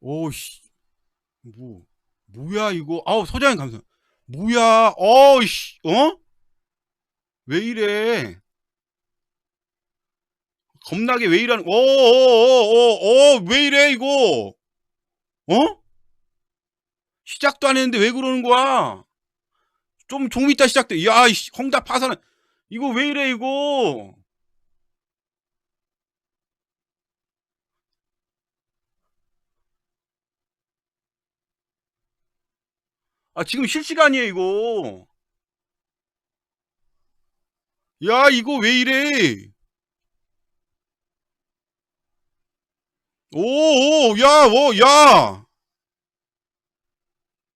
오씨. 뭐 뭐야 이거? 아우 서장님 감사 뭐야? 어이씨. 어? 왜 이래? 겁나게 왜 이러는 어어어어어왜 이래 이거? 어? 시작도 안 했는데 왜 그러는 거야? 좀 조금 있다 시작돼. 야이씨 홍답 파산은 이거 왜 이래 이거 아 지금 실시간이에요 이거 야 이거 왜 이래 오오 야오야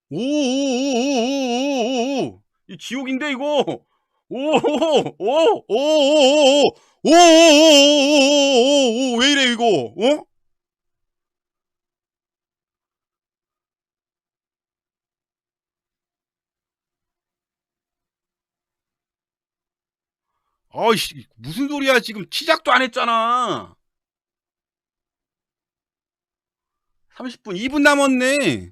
오오오오오오오오 이 지옥인데 이거 이거 어? 아이씨 무슨 소리야. 지금 시작도 안 했잖아. 30분 2분 남았네.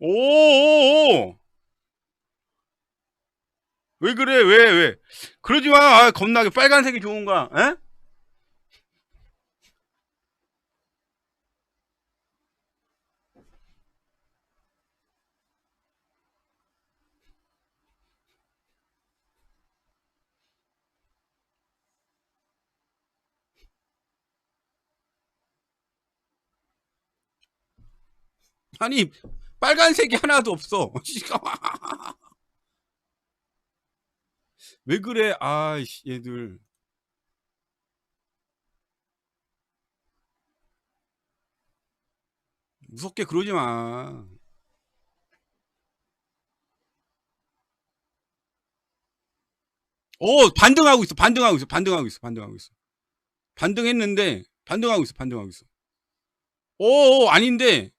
오오오. 왜 그래? 왜 왜? 그러지 마. 아, 겁나게 빨간색이 좋은가 에? 아니 빨간색이 하나도 없어. 왜 그래? 아이씨 얘들. 무섭게 그러지 마. 오 반등하고 있어 반등하고 있어 반등하고 있어 반등하고 있어. 반등했는데 반등하고 있어 반등하고 있어. 오 아닌데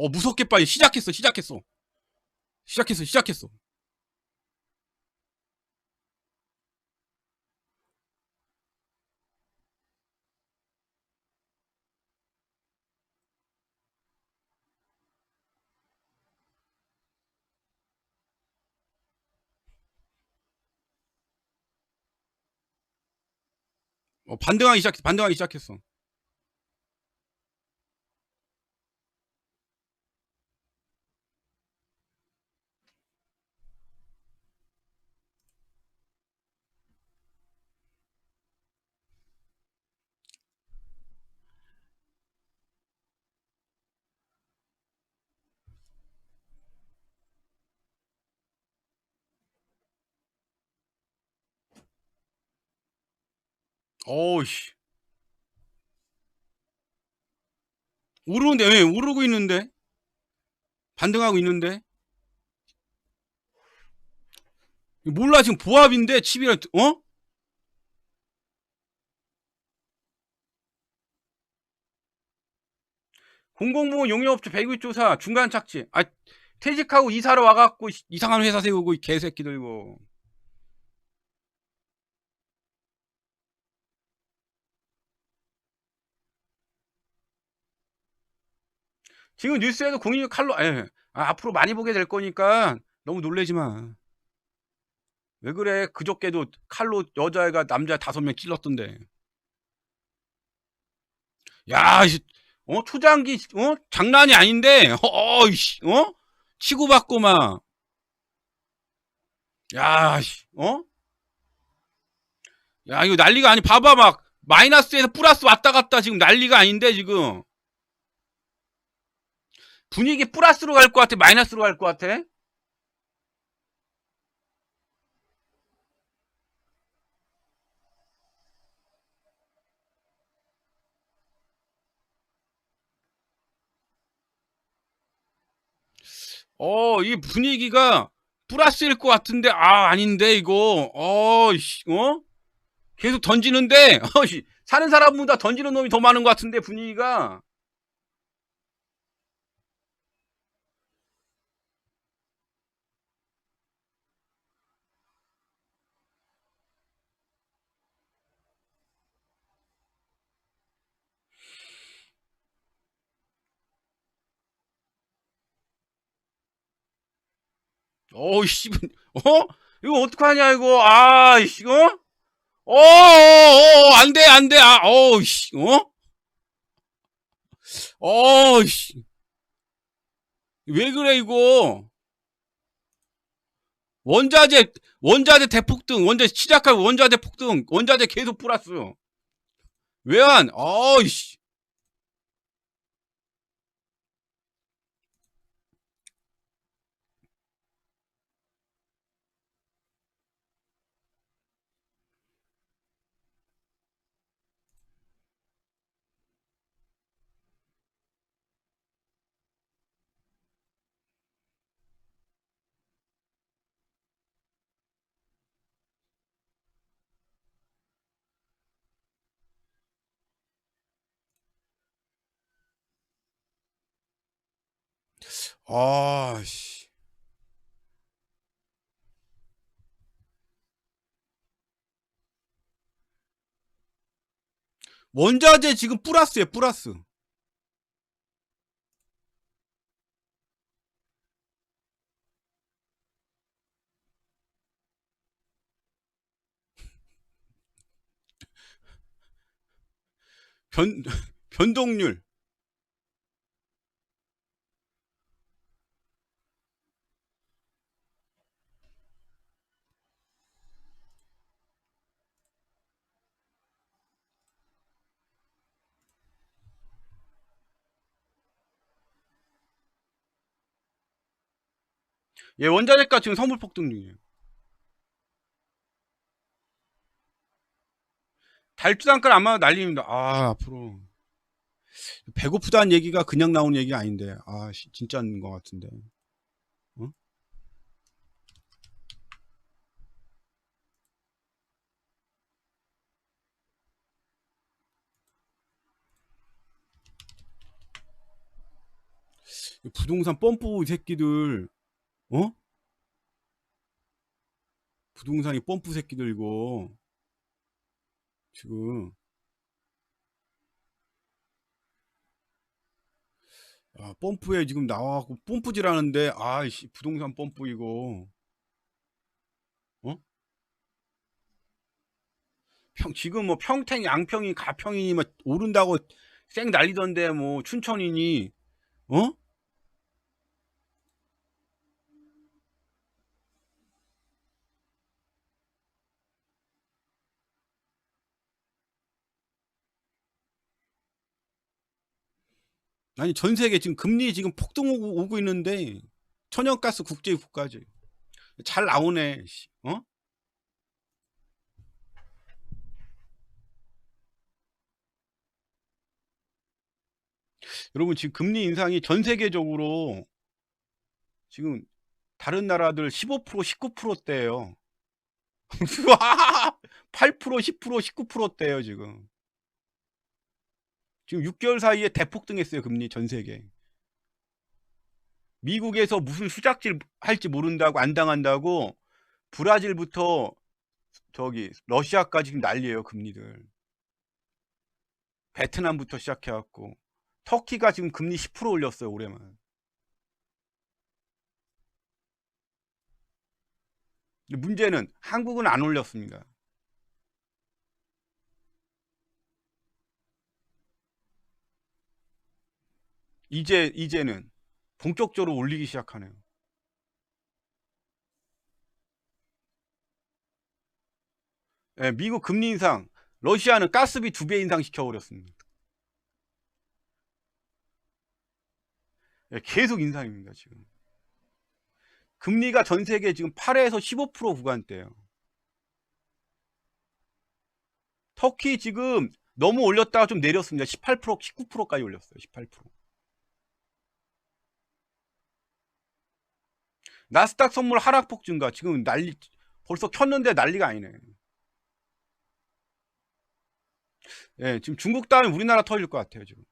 어 무섭게 빨리 시작했어 시작했어. 시작했어 시작했어. 어, 반등하기 시작했어 반등하기 시작했어 어우씨. 오르는데 왜 오르고 있는데? 반등하고 있는데? 몰라 지금 보합인데? 칩이랑 어? 공공부문 용역업체 배급조사 중간 착지. 아 퇴직하고 이사로 와갖고 이상한 회사 세우고 이 개새끼들 이거 지금 뉴스에도 공인이 칼로 에, 아, 앞으로 많이 보게 될 거니까 너무 놀래지 마. 왜 그래? 그저께도 칼로 여자애가 남자 다섯 명 찔렀던데. 야, 어 초장기 어 장난이 아닌데, 어, 이씨, 어 치고받고 막, 야, 어? 야, 이거 난리가 아니. 봐봐 막 마이너스에서 플러스 왔다 갔다 지금 난리가 아닌데 지금. 분위기 플러스로 갈 것 같아? 마이너스로 갈 것 같아? 어, 이 분위기가 플러스일 것 같은데, 아, 아닌데, 이거. 어, 씨, 어? 계속 던지는데, 어, 씨, 사는 사람보다 던지는 놈이 더 많은 것 같은데, 분위기가. 어우 씨, 어? 이거 어떡하냐 이거? 아, 이씨, 어? 어, 어, 어, 안 돼, 안 돼, 아, 어우 씨, 어? 어우 씨, 왜 그래 이거? 원자재, 원자재 대폭등, 원자 시작하고 원자재 폭등, 원자재 계속 플러스. 왜안? 어우 씨. 아, 씨. 원자재 지금 플러스에 플러스. 변, 변동률. 예, 원자재가 지금 선물 폭등 중이에요. 달주단가를 아마 날립니다. 아, 앞으로. 배고프다는 얘기가 그냥 나오는 얘기가 아닌데. 아, 씨, 진짜인 것 같은데. 어? 이 부동산 펌프 새끼들, 어? 부동산이 펌프 새끼들 이거. 지금. 아, 펌프에 지금 나와갖고 펌프질 하는데, 아이씨, 부동산 펌프 이거. 어? 평, 지금 뭐 평택, 양평이, 가평이니 뭐 오른다고 쌩 난리던데, 뭐 춘천이니, 어? 아니 전 세계 지금 금리 지금 폭등 오고, 오고 있는데 천연가스 국제유가지 잘 나오네 씨. 어? 여러분 지금 금리 인상이 전 세계적으로 지금 다른 나라들 15% 19%대예요 8% 10% 19%대예요 지금 지금 6개월 사이에 대폭등했어요 금리 전 세계. 미국에서 무슨 수작질 할지 모른다고 안 당한다고 브라질부터 저기 러시아까지 지금 난리예요 금리들. 베트남부터 시작해갖고 터키가 지금 금리 10% 올렸어요 올해만. 문제는 한국은 안 올렸습니다. 이제 이제는 본격적으로 올리기 시작하네요. 예, 미국 금리 인상, 러시아는 가스비 두 배 인상 시켜 버렸습니다. 예, 계속 인상입니다, 지금. 금리가 전 세계 지금 8에서 15% 구간대예요. 터키 지금 너무 올렸다가 좀 내렸습니다. 18%, 19%까지 올렸어요. 18%. 나스닥 선물 하락 폭 증가. 지금 난리, 벌써 켰는데 난리가 아니네. 예, 지금 중국 다음에 우리나라 터질 것 같아요, 지금.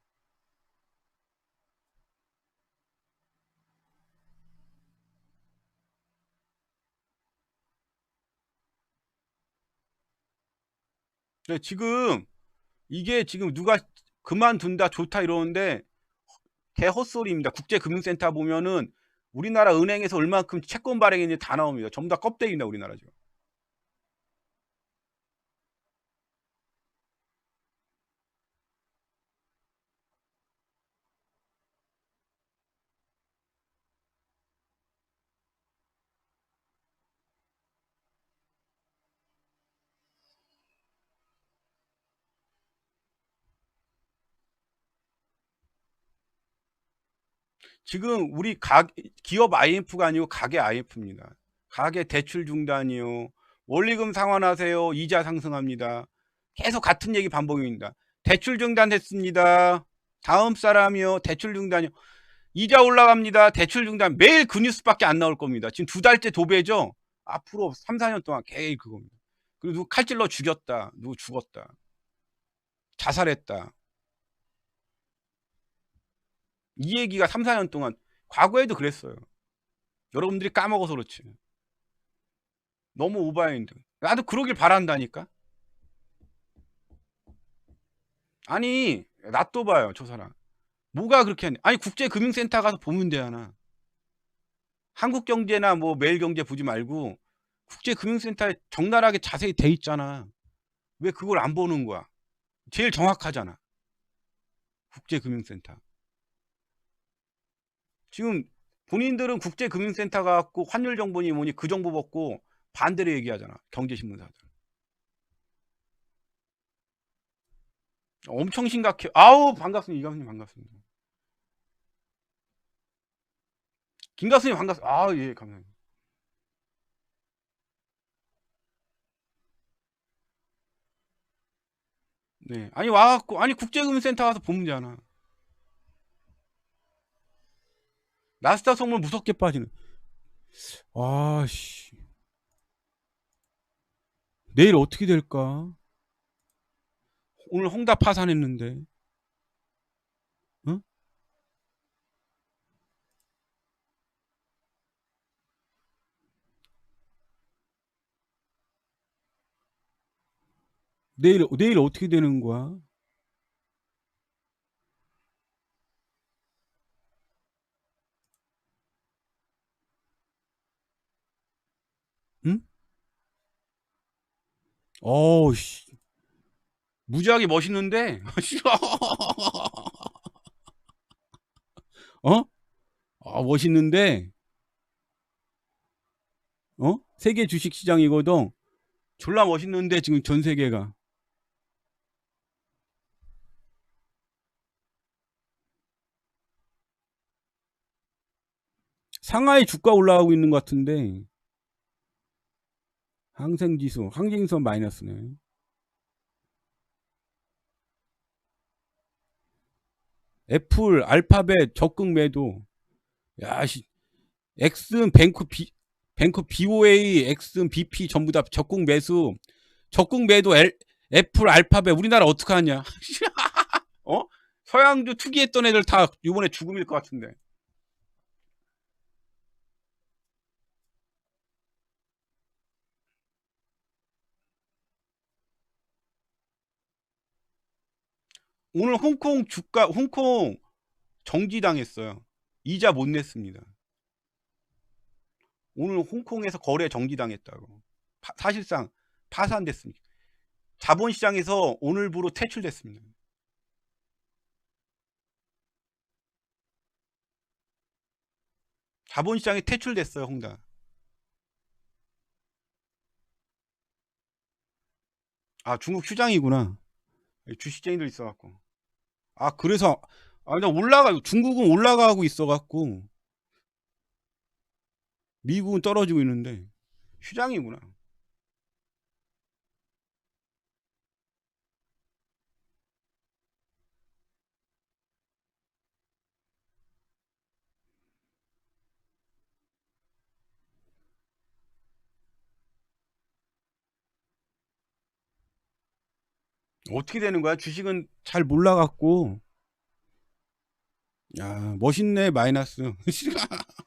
네, 지금 이게 지금 누가 그만둔다 좋다 이러는데 개 헛소리입니다. 국제금융센터 보면은 우리나라 은행에서 얼만큼 채권 발행했는지 다 나옵니다. 전부 다 껍데기입니다. 우리나라 지금. 지금 우리 가, 기업 IMF가 아니고 가계 IMF입니다. 가계 대출 중단이요. 원리금 상환하세요. 이자 상승합니다. 계속 같은 얘기 반복입니다. 대출 중단했습니다. 다음 사람이요. 대출 중단이요. 이자 올라갑니다. 대출 중단. 매일 그 뉴스밖에 안 나올 겁니다. 지금 두 달째 도배죠. 앞으로 3, 4년 동안 계속 그겁니다. 그리고 누구 칼질러 죽였다. 누구 죽었다. 자살했다. 이 얘기가 3, 4년 동안 과거에도 그랬어요. 여러분들이 까먹어서 그렇지. 너무 오바인드. 나도 그러길 바란다니까. 아니, 놔둬 봐요, 저 사람. 뭐가 그렇게 하냐. 아니, 국제금융센터 가서 보면 되잖아. 한국경제나 뭐 매일경제 보지 말고 국제금융센터에 적나라하게 자세히 돼 있잖아. 왜 그걸 안 보는 거야? 제일 정확하잖아. 국제금융센터. 지금 본인들은 국제금융센터 갖고 환율 정보니 뭐니 그 정보 받고 반대로 얘기하잖아. 경제신문사들. 엄청 심각해. 아우 반갑습니다. 이 가수님 반갑습니다. 김 가수님 반갑습니다. 아 예 감사합니다. 네 아니 와갖고 아니 국제금융센터 가서 보면 되잖아. 나스닥 선물 무섭게 빠지는. 아씨. 내일 어떻게 될까? 오늘 홍다 파산했는데. 응? 내일 내일 어떻게 되는 거야? 응? 어우 씨. 무지하게 멋있는데. 어? 아, 멋있는데 어? 세계 주식 시장이거든. 졸라 멋있는데 지금 전 세계가 상하이 주가 올라가고 있는 것 같은데 항생지수, 항징선 마이너스네. 애플, 알파벳 적극 매도. 야, 씨. 엑슨, 뱅크 비, 뱅크 BOA, 엑슨, BP 전부 다 적극 매수. 적극 매도 엘, 애플, 알파벳 우리나라 어떻게 하냐? 어? 서양주 투기했던 애들 다 이번에 죽음일 것 같은데. 오늘 홍콩 주가 홍콩 정지당했어요. 이자 못 냈습니다. 오늘 홍콩에서 거래 정지당했다고. 파- 사실상 파산됐습니다. 자본시장에서 오늘부로 퇴출됐습니다. 자본시장에 퇴출됐어요, 홍다. 아, 중국 휴장이구나. 주식쟁이들 있어갖고. 아, 그래서, 아, 그냥 올라가, 중국은 올라가고 있어갖고, 미국은 떨어지고 있는데, 휴장이구나. 어떻게 되는 거야? 주식은 잘 몰라갖고. 야, 멋있네, 마이너스.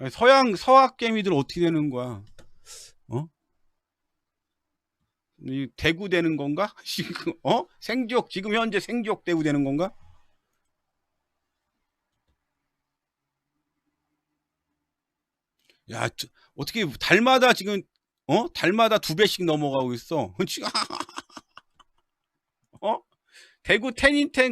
아니, 서양, 서학 개미들 어떻게 되는 거야? 어? 이 대구 되는 건가? 어? 생지역 지금 현재 생지역 대구 되는 건가? 야, 저- 어떻게 달마다 지금 어? 달마다 두 배씩 넘어가고 있어. 어? 대구 텐인텐